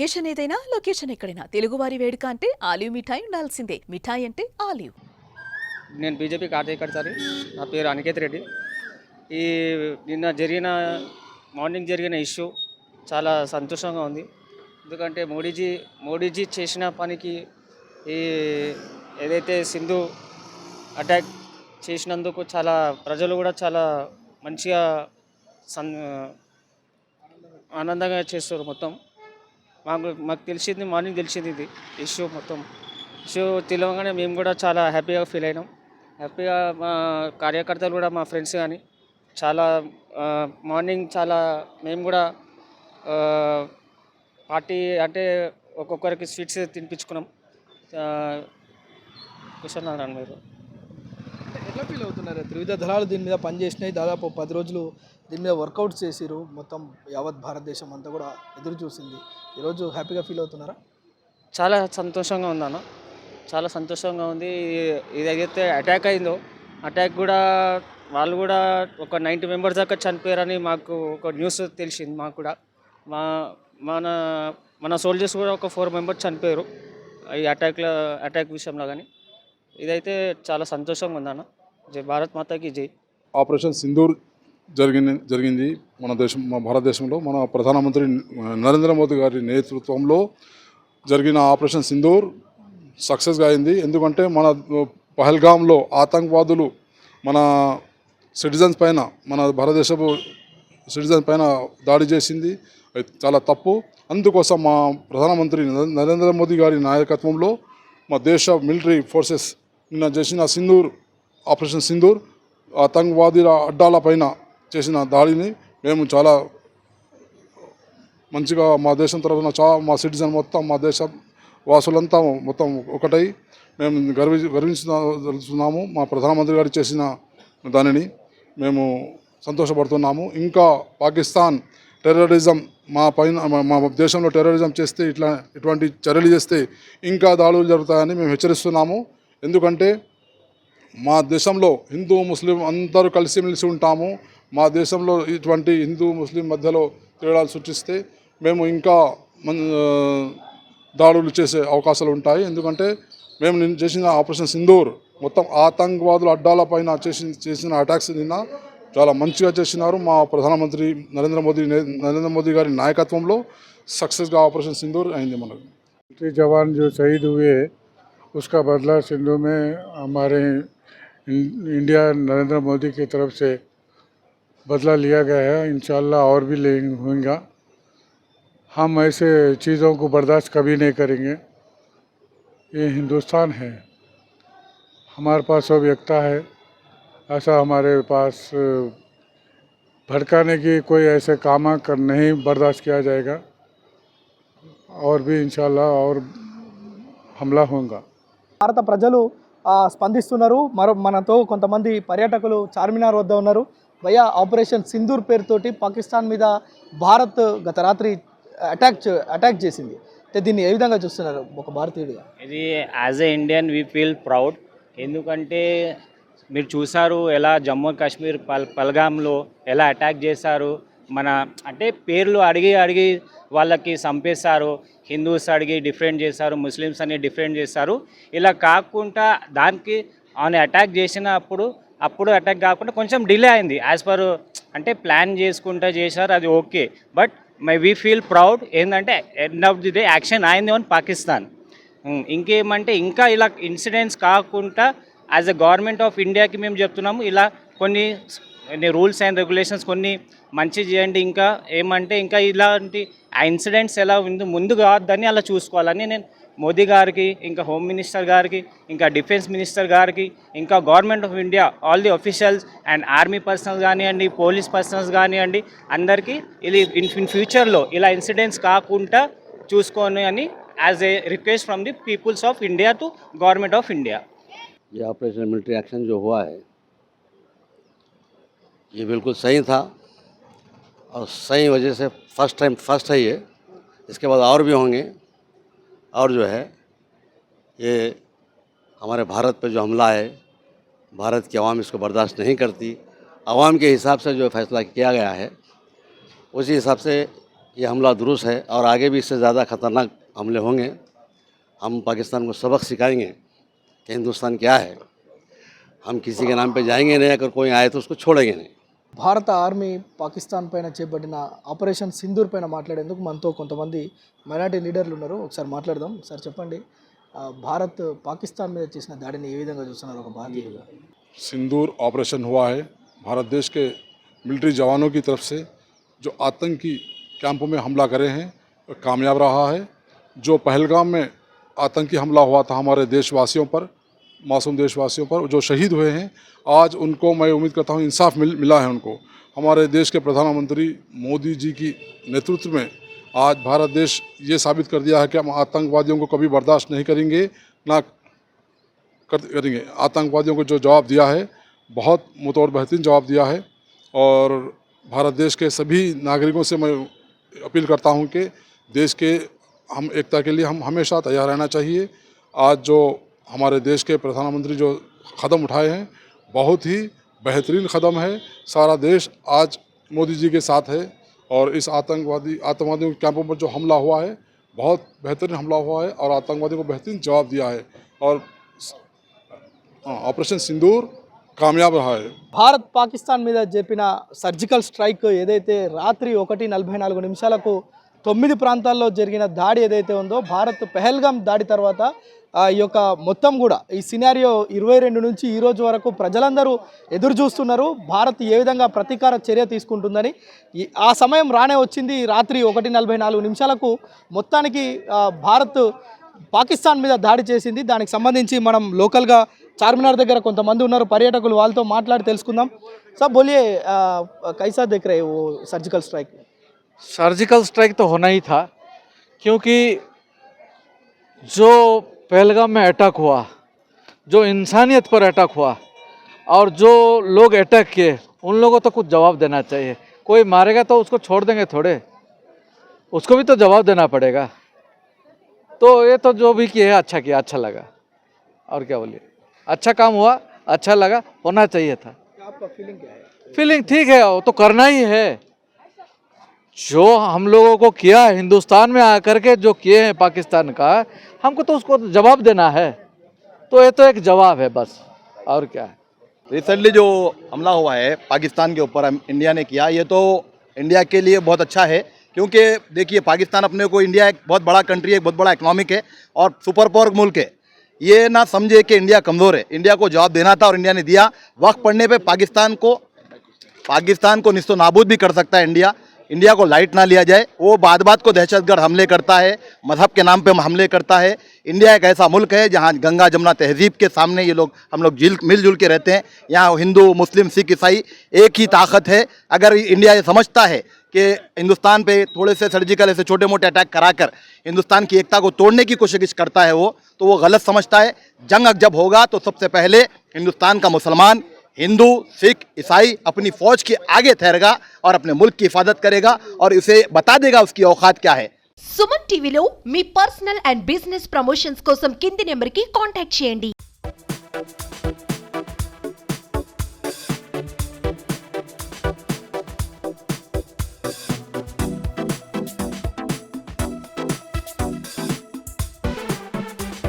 Occasion ఏదైనా location ఎక్కడైనా. తెలుగువారి వేడుక అంటే ఆలివ్ మిఠాయి ఉండాల్సిందే. మిఠాయి అంటే ఆలివ్. నేను బీజేపీ కార్యకర్తని నా పేరు అనికేత్ రెడ్డి. ఈ నిన్న జరిగిన మార్నింగ్ జరిగిన ఇష్యూ చాలా సంతోషంగా ఉంది. ఎందుకంటే మోడీజీ మోడీజీ చేసిన పనికి ఈ ఏదైతే సింధు అటాక్ చేసినందుకు చాలా ప్రజలు కూడా చాలా మంచిగా సన్ ఆనందంగా చేస్తారు మొత్తం. మాకు మాకు తెలిసింది మార్నింగ్ తెలిసింది ఇది ఇష్యూ మొత్తం. ఇష్యూ తెలియగానే మేము కూడా చాలా హ్యాపీగా ఫీల్ అయినాం. హ్యాపీగా మా కార్యకర్తలు కూడా మా ఫ్రెండ్స్ కానీ చాలా మార్నింగ్ చాలా మేము కూడా పార్టీ అంటే ఒక్కొక్కరికి స్వీట్స్ తినిపించుకున్నాం. క్వశ్చన్ అన్నాను మీరు ఎట్లా ఫీల్ అవుతున్నారు. త్రివిధ దళాలు దీని మీద పనిచేసినాయి. దాదాపు పది రోజులు దీని మీద వర్కౌట్ చేసిరు మొత్తం యావత్ భారతదేశం అంతా కూడా ఎదురు చూసింది. ఈరోజు హ్యాపీగా ఫీల్ అవుతున్నారా? చాలా సంతోషంగా ఉందన్న చాలా సంతోషంగా ఉంది. ఇది ఏదైతే అటాక్ అయిందో అటాక్ కూడా వాళ్ళు కూడా ఒక నైంటీ మెంబర్స్ దాకా చనిపోయారని మాకు ఒక న్యూస్ తెలిసింది మాకు కూడా. మా మన మన సోల్జర్స్ కూడా ఒక ఫోర్ మెంబర్స్ చనిపోయారు. ఈ అటాక్లో అటాక్ విషయంలో కానీ. ఇదైతే చాలా సంతోషంగా ఉందన్న జై భారత్ మాతాకి జై. ఆపరేషన్ సింధూర్ జరిగింది జరిగింది మన దేశం మన భారతదేశంలో. మన ప్రధానమంత్రి నరేంద్ర మోదీ గారి నేతృత్వంలో జరిగిన ఆపరేషన్ సింధూర్ సక్సెస్గా అయింది. ఎందుకంటే మన పహల్గాంలో ఆతంకవాదులు మన సిటిజన్స్ పైన మన భారతదేశపు సిటిజన్ పైన దాడి చేసింది. అది చాలా తప్పు. అందుకోసం మా ప్రధానమంత్రి నరేంద్ర మోదీ గారి నాయకత్వంలో మా దేశ మిలిటరీ ఫోర్సెస్ నిన్న చేసిన సింధూర్ ఆపరేషన్ సింధూర్ ఆతంకవాదుల అడ్డాల పైన చేసిన దాడిని మేము చాలా మంచిగా మా దేశం తరఫున చా మా సిటిజన్ మొత్తం మా దేశ వాసులంతా మొత్తం ఒకటై మేము గర్వి గర్వించుతున్నాము మా ప్రధానమంత్రి గారు చేసిన దానిని మేము సంతోషపడుతున్నాము. ఇంకా పాకిస్తాన్ టెర్రరిజం మా పైన మా- మా దేశంలో టెర్రరిజం చేస్తే ఇట్లా ఇటువంటి చర్యలు చేస్తే ఇంకా దాడులు జరుగుతాయని మేము హెచ్చరిస్తున్నాము. ఎందుకంటే మా దేశంలో హిందూ ముస్లిం అందరూ కలిసిమెలిసి ఉంటాము మా దేశంలో ఇటువంటి హిందూ ముస్లిం మధ్యలో తేడాలు సృష్టిస్తే మేము ఇంకా మన ఆ, దాడులు చేసే అవకాశాలు ఉంటాయి ఎందుకంటే మేము నిన్న చేసిన ఆపరేషన్ సింధూర్ మొత్తం ఆతంకవాదుల అడ్డాల పైన చేసి చేసిన అటాక్స్ నిన్న చాలా మంచిగా చేసినారు మా ప్రధానమంత్రి నరేంద్ర మోదీ నే- నరేంద్ర మోదీ గారి నాయకత్వంలో సక్సెస్గా ఆపరేషన్ సింధూర్ అయింది మనకు मिलिट्री जवान जो शहीद हुए उसका बदला सिंधु में हमारे इं- इंडिया नरेंद्र मोदी की तरफ से बदला लिया गया है इंशाल्लाह और भी ले होगा हम ऐसे चीज़ों को बर्दाश्त कभी नहीं करेंगे ये हिंदुस्तान है हमारे पास सब एकता है ऐसा हमारे पास अ, भड़काने की कोई ऐसे काम कर नहीं बर्दाश्त किया जाएगा और भी इंशाल्लाह और हमला होगा భారత ప్రజలు ఆ, స్పందిస్తున్నారు. మరో మనతో కొంతమంది పర్యాటకులు చార్మినార్ వద్ద ఉన్నారు. భయ ఆపరేషన్ సింధూర్ పేరుతోటి పాకిస్తాన్ మీద భారత్ గత రాత్రి అటాక్ అటాక్ చేసింది. అంటే దీన్ని ఏ విధంగా చూస్తున్నారు ఒక భారతీయుడిగా? ఇది as a Indian we feel proud. ఎందుకంటే మీరు చూసారు ఎలా జమ్మూ కాశ్మీర్ పల్ పల్గామ్లో ఎలా అటాక్ చేశారు. మన అంటే పేర్లు అడిగి అడిగి వాళ్ళకి చంపేశారు హిందూస్ అడిగి డిఫరెంట్ చేశారు ముస్లిమ్స్ అని డిఫరెంట్ చేశారు. ఇలా కాకుండా దానికి ఆమె అటాక్ చేసినప్పుడు అప్పుడు అటాక్ కాకుండా కొంచెం డిలే అయింది. యాజ్ పర్ అంటే ప్లాన్ చేసుకుంటా చేశారు అది okay. But my we feel proud ఏంటంటే end of the day action అయింది అని పాకిస్తాన్. ఇంకేమంటే ఇంకా ఇలా ఇన్సిడెంట్స్ కాకుండా యాజ్ ఎ గవర్నమెంట్ ఆఫ్ ఇండియాకి మేము చెప్తున్నాము ఇలా కొన్ని రూల్స్ అండ్ రెగ్యులేషన్స్ కొన్ని మంచి చేయండి ఇంకా ఏమంటే ఇంకా ఇలాంటి ఆ ఇన్సిడెంట్స్ ఎలా ముందు ముందు కావద్దని అలా చూసుకోవాలని నేను మోదీ గారికి ఇంకా హోమ్ మినిస్టర్ గారికి ఇంకా డిఫెన్స్ మినిస్టర్ గారికి ఇంకా government of India all the officials and army personnels కానివ్వండి పోలీస్ పర్సనల్స్ కానివ్వండి అందరికీ ఇది ఇన్ ఇన్ ఫ్యూచర్లో ఇలా ఇన్సిడెంట్స్ కాకుండా చూసుకొని అని as a request from the peoples of India to government of India ये ऑपरेशन मिलिट्री एक्शन जो हुआ है ये बिल्कुल सही था और सही वजह से फ़र्स्ट टाइम फ़र्स्ट है ये। इसके बाद और भी होंगे। और जो है, ये हमारे भारत पे जो हमला है, भारत की आवाम इसको बर्दाश्त नहीं करती। आवाम के हिसाब से जो फैसला किया गया है, उसी हिसाब से ये हमला दुरुस्त है और आगे भी इससे ज़्यादा खतरनाक हमले होंगे। हम पाकिस्तान को सबक सिखाएँगे कि हिंदुस्तान क्या है। हम किसी के नाम पे जाएँगे नहीं, अगर कोई आए तो उसको छोड़ेंगे नहीं। భారత ఆర్మీ పాకిస్తాన్ పైన చేపట్టిన ఆపరేషన్ సింధూర్ పైన మాట్లాడేందుకు మనతో కొంతమంది మైనార్టీ లీడర్లు ఉన్నారు ఒకసారి మాట్లాడదాం సార్ చెప్పండి ఆ, భారత్ పాకిస్తాన్ మీద చేసిన దాడిని ఏ విధంగా చూస్తున్నారు ఒక భారతీయులుగా सिंदूर ऑपरेशन हुआ है भारत देश के मिलिट्री जवानों की तरफ से जो आतंकी कैंपों में हमला करे हैं वो कामयाब रहा है जो पहलगाम में आतंकी हमला हुआ था हमारे देशवासियों पर मासूम देशवासियों पर जो शहीद हुए हैं, आज उनको मैं उम्मीद करता हूँ इंसाफ मिल, मिला है उनको। हमारे देश के प्रधानमंत्री मोदी जी की नेतृत्व में आज भारत देश ये साबित कर दिया है कि हम आतंकवादियों को कभी बर्दाश्त नहीं करेंगे, ना कर, करेंगे। आतंकवादियों को जो जवाब दिया है, बहुत मुतौर बेहतरीन जवाब दिया है और भारत देश के सभी नागरिकों से मैं अपील करता हूँ कि देश के हम एकता के लिए हम हमेशा तैयार रहना चाहिए। आज जो हमारे देश के प्रधानमंत्री जो कदम उठाए हैं बहुत ही बेहतरीन कदम है सारा देश आज मोदी जी के साथ है और इस आतंकवादी आतंकवादियों के कैंपों पर जो हमला हुआ है बहुत बेहतरीन हमला हुआ है और आतंकवादियों को बेहतरीन जवाब दिया है और हाँ, ऑपरेशन सिंदूर कामयाब रहा है భారత్ పాకిస్తాన్ మీద జరిపిన సర్జికల్ స్ట్రైక్ ఏదైతే రాత్రి ఒకటి నలభై నాలుగు నిమిషాలకు తొమ్మిది ప్రాంతాల్లో జరిగిన దాడి ఏదైతే ఉందో భారత్ పెహల్గాం దాడి తర్వాత ఆ ఈ యొక్క మొత్తం కూడా ఈ సినారియో ఇరవై రెండు నుంచి ఈరోజు వరకు ప్రజలందరూ ఎదురు చూస్తున్నారు. భారత్ ఏ విధంగా ప్రతీకార చర్య తీసుకుంటుందని. ఆ సమయం రానే వచ్చింది. రాత్రి ఒకటి నలభై నాలుగు నిమిషాలకు మొత్తానికి భారత్ పాకిస్తాన్ మీద దాడి చేసింది. దానికి సంబంధించి మనం లోకల్గా చార్మినార్ దగ్గర కొంతమంది ఉన్నారు. పర్యాటకులు వాళ్ళతో మాట్లాడి తెలుసుకుందాం. సార్ బోలియే కైసా దగ్గర ఓ సర్జికల్ స్ట్రైక్ సర్జికల్ స్ట్రైక్తో स्ट्राइक तो होना ही पहलगाम में अटैक हुआ जो इंसानियत पर अटैक हुआ और जो लोग अटैक किए उन लोगों को कुछ जवाब देना चाहिए। कोई मारेगा तो उसको छोड़ देंगे थोड़े। उसको भी तो जवाब देना पड़ेगा। तो ये तो जो भी किया है अच्छा किया अच्छा लगा। और क्या बोलिए? अच्छा काम हुआ अच्छा लगा होना चाहिए था। आपका फीलिंग क्या है? फीलिंग ठीक है वो तो करना ही है। जो हम लोगों को किया हिंदुस्तान में आकर के जो किए हैं पाकिस्तान का हमको तो उसको जवाब देना है। तो ये तो एक जवाब है बस। और क्या है? रिसेंटली जो हमला हुआ है, पाकिस्तान के ऊपर इंडिया ने किया, ये तो इंडिया के लिए बहुत अच्छा है, क्योंकि देखिए, पाकिस्तान अपने को इंडिया एक बहुत बड़ा कंट्री है बहुत बड़ा इकोनॉमिक है, और सुपर पावर मुल्क है। ये ना समझे कि इंडिया कमज़ोर है। इंडिया को जवाब देना था और इंडिया ने दिया। वक्त पड़ने पे पाकिस्तान को पाकिस्तान को निस्तो नाबूद भी कर सकता है इंडिया। इंडिया को लाइट ना लिया जाए, वो बात बात को दहशतगर्द हमले करता है, मज़हब के नाम पे हमले करता है। इंडिया एक ऐसा मुल्क है जहाँ गंगा जमुना तहजीब के सामने ये लोग, हम लोग जिल मिलजुल के रहते हैं। यहाँ हिंदू, मुस्लिम, सिख, ईसाई एक ही ताकत है। अगर इंडिया ये समझता है कि हिंदुस्तान पे थोड़े से सर्जिकल ऐसे छोटे मोटे अटैक कराकर हिंदुस्तान की एकता को तोड़ने की कोशिश करता है वो तो वो गलत समझता है। जंग जब होगा तो सबसे पहले हिंदुस्तान का मुसलमान हिंदू सिख ईसाई अपनी फौज के आगे ठहरेगा और अपने मुल्क की हिफाजत करेगा और उसे बता देगा उसकी औकात क्या है సుమన్ టీవీలో మీ పర్సనల్ అండ్ బిజినెస్ ప్రమోషన్స్ కోసం కింది నెంబర్కి కాంటాక్ట్ చేయండి